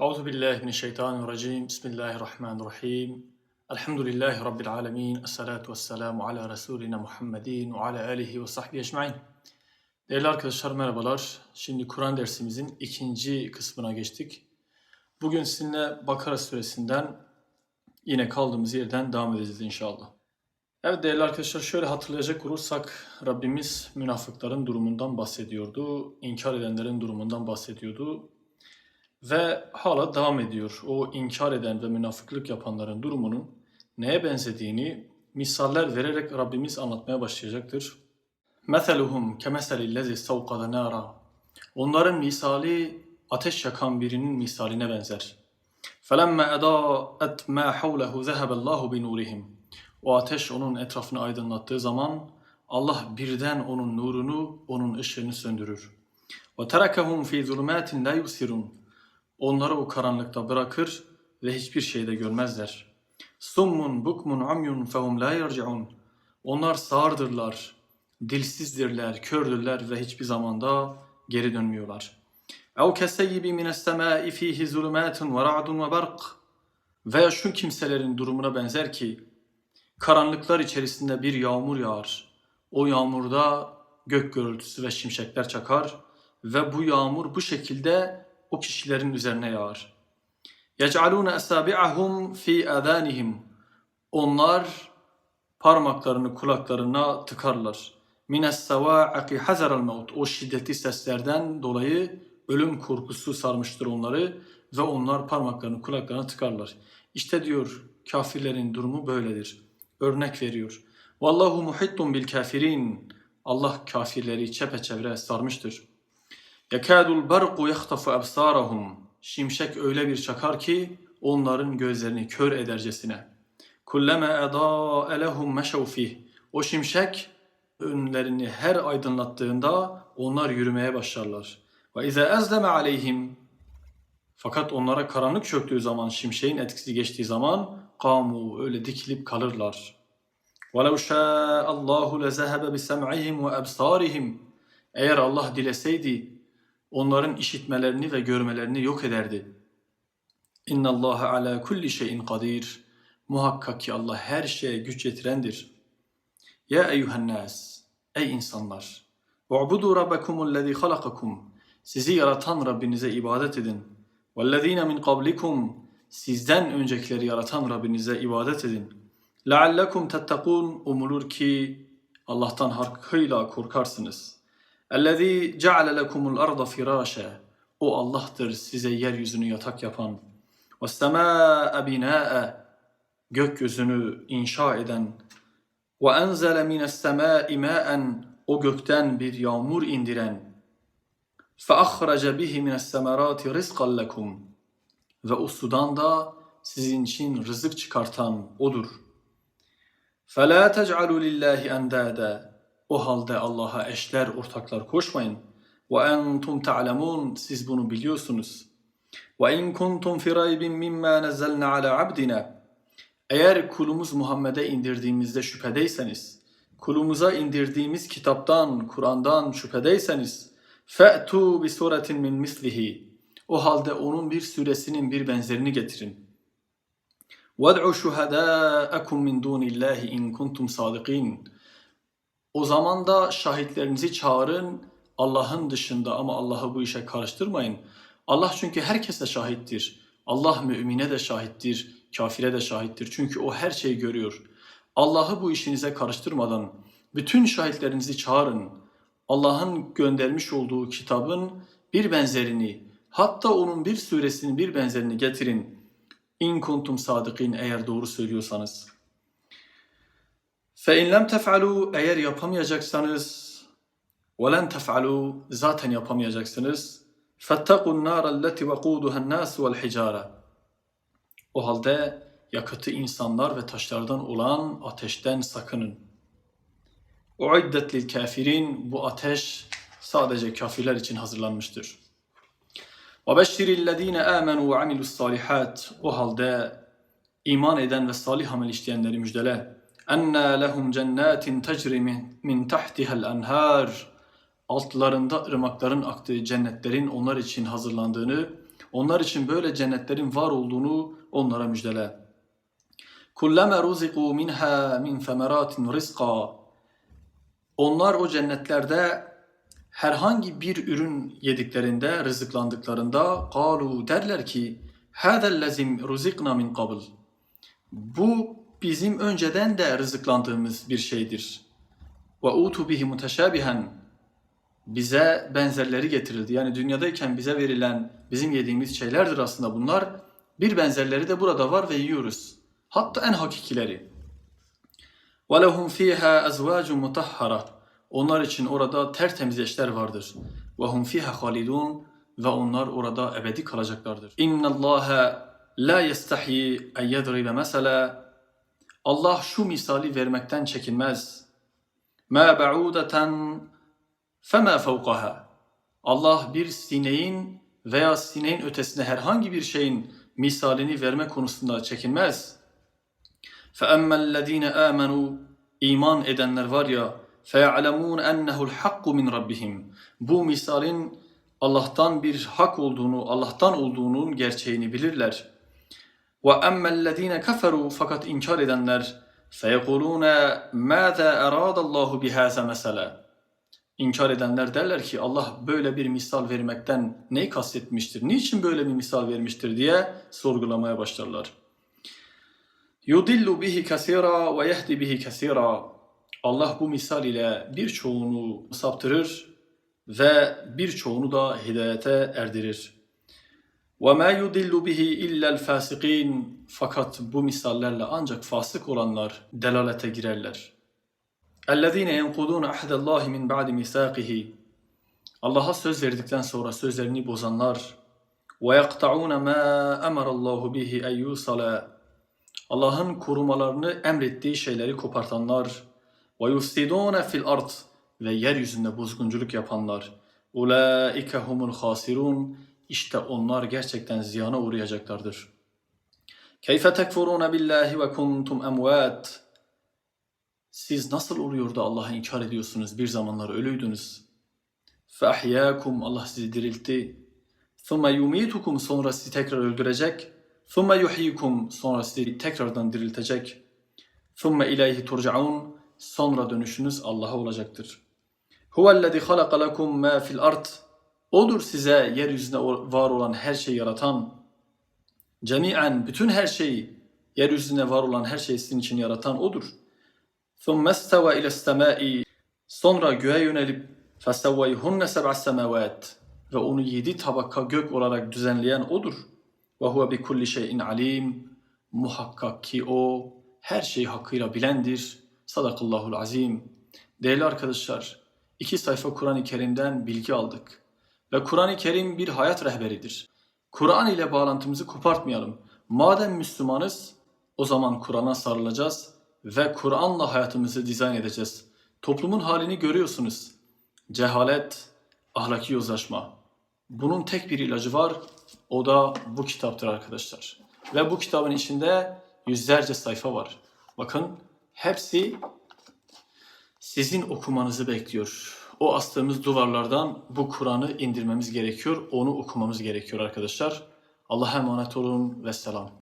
Euzu billahi mineşşeytanirracim. Bismillahirrahmanirrahim. Elhamdülillahi rabbil alamin. Essalatu vesselamu ala resulina Muhammedin ve ala alihi ve sahbihi ecmaîn. Değerli arkadaşlar merhabalar. Şimdi Kur'an dersimizin ikinci kısmına geçtik. Bugün sizinle Bakara suresinden yine kaldığımız yerden devam edeceğiz inşallah. Evet değerli arkadaşlar şöyle hatırlayacak olursak Rabbimiz münafıkların durumundan bahsediyordu. inkar edenlerin durumundan bahsediyordu. Ve hala devam ediyor. O inkar eden ve münafıklık yapanların durumunun neye benzediğini misaller vererek Rabbimiz anlatmaya başlayacaktır. مَثَلُهُمْ كَمَثَلِ الَّذِي اسْتَوْقَدَ نَارًا Onların misali ateş yakan birinin misaline benzer. فَلَمَّا اَدَاءَتْ مَا حَوْلَهُ ذَهَبَ اللّٰهُ بِنُورِهِمْ O ateş onun etrafını aydınlattığı zaman Allah birden onun nurunu, onun ışığını söndürür. وَتَرَكَهُمْ ف۪ي ظُلُمَاتٍ لَا يُبْصِرُونَ Onları o karanlıkta bırakır ve hiçbir şey de görmezler. Summun bukmun amyun fehum la yerciun. Onlar sağırdırlar, dilsizdirler, kördürler ve hiçbir zamanda geri dönmüyorlar. Ev keseyyibi mines semai fihi zulümatun ve ra'dun ve bark. Veya şu kimselerin durumuna benzer ki, karanlıklar içerisinde bir yağmur yağar. O yağmurda gök gürültüsü ve şimşekler çakar ve bu yağmur bu şekilde o kişilerin üzerine yağar. يَجْعَلُونَ أَسَابِعَهُمْ ف۪ي اَذَانِهِمْ Onlar parmaklarını kulaklarına tıkarlar. مِنَ السَّوَاعَقِ حَزَرَ الْمَوْتِ O şiddetli seslerden dolayı ölüm korkusu sarmıştır onları ve onlar parmaklarını kulaklarına tıkarlar. İşte diyor kafirlerin durumu böyledir. Örnek veriyor. Vallahu muhittun bil kafirin. Allah kafirleri çepeçevre sarmıştır. Yekâdul berku yahtafu absarahum. Şimşek öyle bir çakar ki onların gözlerini kör edercesine. Kulleme edâe lehum meşev fih. O şimşek önlerini her aydınlattığında onlar yürümeye başlarlar. Ve izâ ezleme aleyhim. Fakat onlara karanlık çöktüğü zaman, şimşeğin etkisi geçtiği zaman kamu öyle dikilip kalırlar. وَلَوْ شَاءَ اللّٰهُ لَزَهَبَ بِسَمْعِهِمْ وَأَبْصَارِهِمْ Eğer Allah dileseydi onların işitmelerini ve görmelerini yok ederdi. İnna Allah ala kulli şeyin kadir. Muhakkak ki Allah her şeye güç yetirendir. Ya eyyuhen nas, ey insanlar. U'budu rabbakumul lezî halakakum. Sizi yaratan Rabbinize ibadet edin. Vellezîne min qablikum. Sizden öncekileri yaratan Rabbinize ibadet edin. Leallekum tettekûn. Umulur ki Allah'tan hakkıyla korkarsınız.'' اَلَّذ۪ي جَعَلَ لَكُمُ الْأَرْضَ فِرَاشًا O Allah'tır size yeryüzünü yatak yapan. وَالسَّمَاءَ بِنَاءً Gökyüzünü inşa eden. وَاَنْزَلَ مِنَ السَّمَاءِ مَاءً O gökten bir yağmur indiren. فَأَخْرَجَ بِهِ مِنَ السَّمَرَاتِ رِزْقًا لَكُمْ Ve o sudan da sizin için rızık çıkartan O'dur. فَلَا تَجْعَلُوا لِلّٰهِ اَنْدَادًا o halde Allah'a eşler, ortaklar koşmayın. Ve entum ta'lemun siz bunu biliyorsunuz. Ve in kuntum fi raybin mimma nazzalna ala abdina. Eğer kulumuz Muhammed'e indirdiğimizde şüphedeyseniz, kulumuza indirdiğimiz kitaptan, Kur'an'dan şüphedeyseniz, fe'tu bi suretin min mislihi. O halde onun bir suresinin bir benzerini getirin. وَادْعُوا شُهَدَاءَكُمْ مِنْ دُونِ اللّٰهِ اِنْ كُنْتُمْ صَادِقِينَ o zaman da şahitlerinizi çağırın Allah'ın dışında ama Allah'ı bu işe karıştırmayın. Allah çünkü herkese şahittir. Allah mümine de şahittir, kafire de şahittir. Çünkü o her şeyi görüyor. Allah'ı bu işinize karıştırmadan bütün şahitlerinizi çağırın. Allah'ın göndermiş olduğu kitabın bir benzerini, hatta onun bir suresinin bir benzerini getirin. İn kuntum sadıkin eğer doğru söylüyorsanız.'' فَاِنْ لَمْ تَفْعَلُوا Eğer yapamayacaksanız وَلَنْ تَفْعَلُوا Zaten yapamayacaksınız. فَاتَّقُوا النَّارَ الَّتِ وَقُودُهَا النَّاسُ وَالْحِجَارَةِ O halde yakıtı insanlar ve taşlardan olan ateşten sakının. اُعِدَّتْ لِلْكَافِرِينَ Bu ateş sadece kafirler için hazırlanmıştır. وَبَشِّرِ الَّذ۪ينَ آمَنُوا وَعَمِلُوا الصَّالِحَاتِ O halde iman eden ve salih amel işleyenleri müjdele enna lehum cennetin tecri min tahtiha'l enhar altlarında ırmakların aktığı cennetlerin onlar için hazırlandığını Onlar için böyle cennetlerin var olduğunu onlara müjdele. Kullama ruziqu minha min semeratin rizqa. Onlar o cennetlerde herhangi bir ürün yediklerinde, rızıklandıklarında kalu derler ki hâzellezim ruzikna min qabl. Bu bizim önceden de rızıklandığımız bir şeydir. Ve utu bihi muteşabihen. Bize benzerleri getirildi. Yani dünyadayken bize verilen, bizim yediğimiz şeylerdir aslında bunlar. Bir benzerleri de burada var ve yiyoruz. Hatta en hakikileri. وَلَهُمْ ف۪يهَا اَزْوَاجٌ مُطَهَّرَةٌ Onlar için orada tertemiz eşler vardır. وَهُمْ ف۪يهَا خَالِدُونَ Ve onlar orada ebedi kalacaklardır. اِنَّ اللّٰهَ لَا يَسْتَحْيِي اَنْ يَضْرِبَ مَثَلًا Allah şu misali vermekten çekinmez. مَا بَعُودَةً فَمَا فَوْقَهَا Allah bir sineğin veya sineğin ötesinde herhangi bir şeyin misalini verme konusunda çekinmez. فَأَمَّا الَّذ۪ينَ آمَنُوا İman edenler var ya فَيَعْلَمُونَ اَنَّهُ الْحَقُّ مِنْ رَبِّهِمْ Bu misalin Allah'tan bir hak olduğunu, Allah'tan olduğunun gerçeğini bilirler. Ve emmellezine keferu fakat inkar edenler feyekulune mâze eradallahu bihâze mesela. İnkar edenler derler ki Allah böyle bir misal vermekten neyi kastetmiştir, niçin böyle bir misal vermiştir diye sorgulamaya başlarlar. Yudillu bihi kasira ve yehdi bihi kasira. Allah bu misal ile birçoğunu saptırır ve birçoğunu da hidayete erdirir.'' وَمَا يُدِلُّ بِهِ اِلَّا الْفَاسِقِينَ Fakat bu misallerle ancak fasık olanlar delalete girerler. اَلَّذ۪ينَ يَنْقُضُونَ عَهْدَ اللّٰهِ مِنْ بَعْدِ مِثَاقِهِ Allah'a söz verdikten sonra sözlerini bozanlar وَيَقْطَعُونَ مَا أَمَرَ اللّٰهُ بِهِ اَنْ يُوصَلَ Allah'ın korumalarını emrettiği şeyleri kopartanlar وَيُفْسِدُونَ فِي الْأَرْضِ ve yeryüzünde bozgunculuk yapanlar اُولَٰئِكَ هُمُ الْخَاسِرُونَ işte onlar gerçekten ziyana uğrayacaklardır. Keyfe tekfuruna billahi ve kuntum emvat. Siz nasıl oluyor da Allah'a inkar ediyorsunuz? Bir zamanlar ölüydünüz. Fahyakum Allah sizi diriltti. Thumma yumitukum sonra sizi tekrar öldürecek. Thumma yuhyikum sonra sizi tekrardan diriltecek. Thumma ileyhi turcaun sonra dönüşünüz Allah'a olacaktır. Huvellezî halaka lekum mâ fil ard. O'dur size yeryüzünde var olan her şeyi yaratan. Cemiyen bütün her şeyi, yeryüzünde var olan her şeyi sizin için yaratan O'dur. ثُمَّ اسْتَوَى اِلَى السَّمَاءِ Sonra göğe yönelip فَسَوَّيْهُنَّ سَبْعَ السَّمَاوَاتِ Ve onu yedi tabaka gök olarak düzenleyen O'dur. وَهُوَ بِكُلِّ شَيْءٍ alim. Muhakkak ki O her şeyi hakkıyla bilendir. Sadakallahul azim. Değerli arkadaşlar, iki sayfa Kur'an-ı Kerim'den bilgi aldık. Ve Kur'an-ı Kerim bir hayat rehberidir. Kur'an ile bağlantımızı kopartmayalım. Madem Müslümanız, o zaman Kur'an'a sarılacağız ve Kur'an'la hayatımızı dizayn edeceğiz. Toplumun halini görüyorsunuz. Cehalet, ahlaki yozlaşma. Bunun tek bir ilacı var. O da bu kitaptır arkadaşlar. Ve bu kitabın içinde yüzlerce sayfa var. Bakın hepsi sizin okumanızı bekliyor. O astığımız duvarlardan bu Kur'an'ı indirmemiz gerekiyor. Onu okumamız gerekiyor arkadaşlar. Allah'a emanet olun ve selam.